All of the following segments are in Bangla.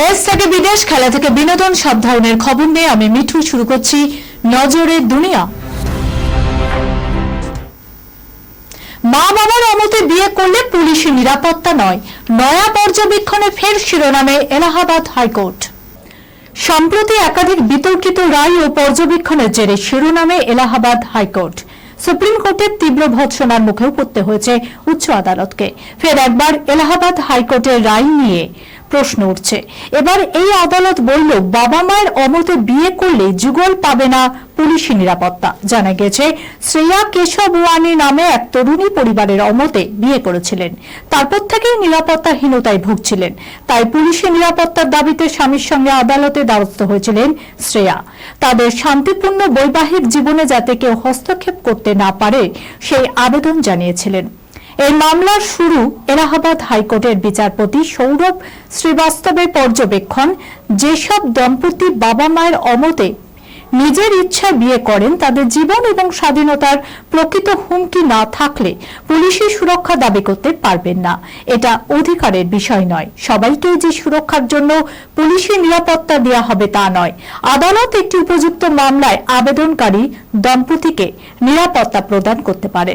দেশ থেকে বিদেশ, খেলা থেকে বিনোদন, সব ধরনের খবর নিয়ে আমি মিঠু। শুরু করছি নজরের দুনিয়া। মা বাবার অমতে বিয়ে করলে পুলিশি নিরাপত্তা নয়। নয়া পর্যবেক্ষণে ফের শিরোনামে এলাহাবাদ হাইকোর্ট। সম্প্রতি একাধিক বিতর্কিত রায় ও পর্যবেক্ষণের জেরে শিরোনামে এলাহাবাদ হাইকোর্ট। সুপ্রিম কোর্টের তীব্র ভৎসনার মুখেও পড়তে হয়েছে উচ্চ আদালতকে। ফের একবার এলাহাবাদ হাইকোর্টের রায় নিয়ে প্রশ্ন উঠছে। এবার এই আদালত বলল, বাবা মায়ের অমতে বিয়ে করলে যুগল পাবে না পুলিশি নিরাপত্তা। জানা গেছে, শ্রেয়া কেশব ওয়ানি নামে এক তরুণী পরিবারের অমতে বিয়ে করেছিলেন। তারপর থেকেই নিরাপত্তাহীনতায় ভুগছিলেন। তাই পুলিশি নিরাপত্তার দাবিতে স্বামীর সঙ্গে আদালতে দ্বারস্থ হয়েছিলেন শ্রেয়া। তাদের শান্তিপূর্ণ বৈবাহিক জীবনে যাতে কেউ হস্তক্ষেপ করতে না পারে, সেই আবেদন জানিয়েছিলেন। এই মামলার শুরু এলাহাবাদ হাইকোর্টের বিচারপতি সৌরভ শ্রীবাস্তবের পর্যবেক্ষণ, যেসব দম্পতি বাবা মায়ের অমতে নিজের ইচ্ছায় বিয়ে করেন, তাদের জীবন এবং স্বাধীনতার প্রকৃত হুমকি না থাকলে পুলিশের সুরক্ষা দাবি করতে পারবেন না। এটা অধিকারের বিষয় নয়। সবাইকে যে সুরক্ষার জন্য পুলিশি নিরাপত্তা দেওয়া হবে তা নয়। আদালত একটি উপযুক্ত মামলায় আবেদনকারী দম্পতিকে নিরাপত্তা প্রদান করতে পারে।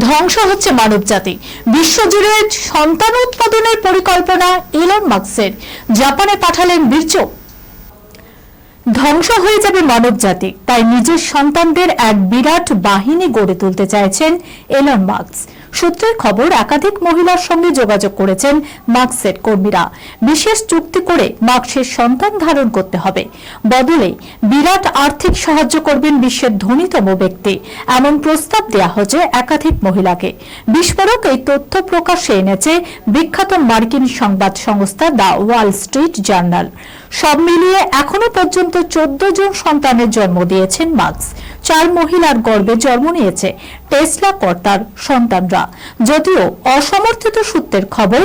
ধ্বংস হচ্ছে মানবজাতি। বিশ্বজুড়ে সন্তান উৎপাদনের পরিকল্পনা ইলন মার্কসের জাপানে পাঠালেন বীর্য। ধ্বংস হয়ে যাবে মানবজাতি। তাই নিজের সন্তানদের এক বিরাট বাহিনী গড়ে তুলতে চাইছেন এলন মার্কস সূত্রের খবর, একাধিক মহিলার সঙ্গে যোগাযোগ করেছেন মার্কসের কর্মীরা। বিশেষ চুক্তি করে মার্কসের সন্তান ধারণ করতে হবে। বদলে বিরাট আর্থিক সাহায্য করবেন বিশ্বের ধনীতম ব্যক্তি। এমন প্রস্তাব দেওয়া হয়েছে একাধিক মহিলাকে। বিস্ফোরক এই তথ্য প্রকাশে এনেছে বিখ্যাত মার্কিন সংবাদ সংস্থা দ্য ওয়াল স্ট্রিট জার্নাল। সব মিলিয়ে এখনও পর্যন্ত চোদ্দ জন সন্তানের জন্ম দিয়েছেন মার্কস। চার মহিলার গর্ভে জন্ম নিয়েছে টেসলা কর্তার সন্তানরা। যদিও অসমর্থিত সূত্রের খবর,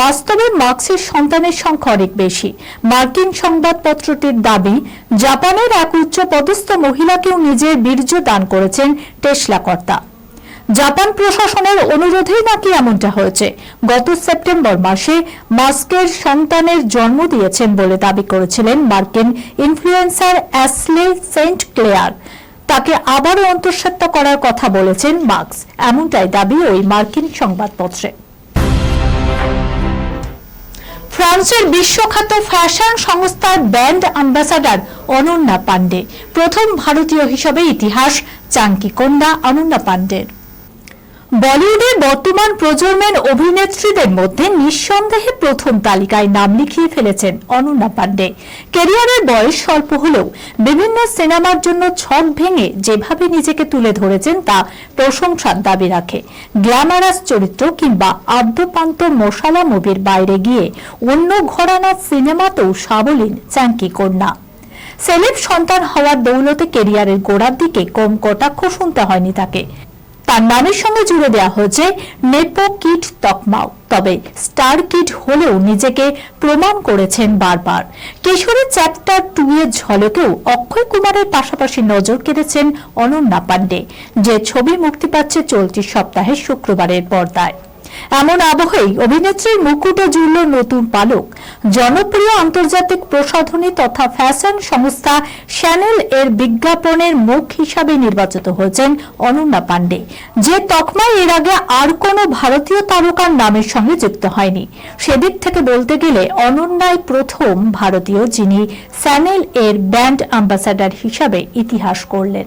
বাস্তবে মার্কসের সন্তানের সংখ্যা অনেক বেশি। মার্কিন সংবাদপত্রটির দাবি, জাপানের এক উচ্চ পদস্থ মহিলাকেও নিজের বীর্য দান করেছেন টেসলা কর্তা। জাপান প্রশাসনের অনুরোধেই নাকি এমনটা হয়েছে? গত সেপ্টেম্বর মাসে মাস্কের সন্তানের জন্ম দিয়েছেন বলে দাবি করেছিলেন মার্কিন ইনফ্লুয়েন্সার অ্যাসলে সেন্ট ক্লেয়ার। তাকে আবারও অন্তঃসত্ত্বা করার কথা বলেছেন মার্কস। এমনটাই দাবি ওই মার্কিন সংবাদপত্রে। ফ্রান্সের বিশ্বখ্যাত ফ্যাশন সংস্থার ব্যান্ড অ্যাম্বাসাডার অনন্যা পাণ্ডে প্রথম ভারতীয় হিসাবে ইতিহাস চাঙ্কি কন্যা অনন্যা পান্ডের। বলিউডের বর্তমান প্রজন্মের অভিনেত্রীদের মধ্যে নিঃসন্দেহে প্রথম তালিকায় নাম লিখিয়ে ফেলেছেন অনন্যা পান্ডে। ক্যারিয়ারের বয়স স্বল্প হলেও বিভিন্ন সিনেমার জন্য ছক ভেঙে যেভাবে নিজেকে তুলে ধরেছেন তা প্রশংসার দাবি রাখে। গ্ল্যামারাস চরিত্র কিংবা আদ্যপান্ত মশালা মুভির বাইরে গিয়ে অন্য ঘরানার সিনেমাতেও সাবলীন চাঙ্কি কন্যা। সেলেব সন্তান হওয়ার দৌলতে কেরিয়ারের গোড়ার দিকে কম কটাক্ষ শুনতে হয়নি তাকে। তার নামের সঙ্গে জুড়ে দেওয়া হয়েছে নেপো কিট তকমাও। তবে স্টার কিট হলেও নিজেকে প্রমাণ করেছেন বারবার। কিশোরী চ্যাপ্টার টু এর ঝলকেও অক্ষয় কুমারের পাশাপাশি নজর কেড়েছেন অনন্যা পান্ডে যে ছবি মুক্তি পাচ্ছে চলতি সপ্তাহের শুক্রবারের পর্দায়। এমন আবহেই অভিনেত্রীর মুকুটে জুড়ল নতুন পালক। জনপ্রিয় আন্তর্জাতিক প্রসাধনী তথা ফ্যাশন সংস্থা শ্যানেল এর বিজ্ঞাপনের মুখ হিসাবে নির্বাচিত হয়েছেন অনন্যা পান্ডে যে তকমা এর আগে আর কোনো ভারতীয় তারকার নামের সঙ্গে যুক্ত হয়নি। সেদিক থেকে বলতে গেলে অনন্যাই প্রথম ভারতীয় যিনি স্যানেল এর ব্র্যান্ড অ্যাম্বাসাডার হিসাবে ইতিহাস করলেন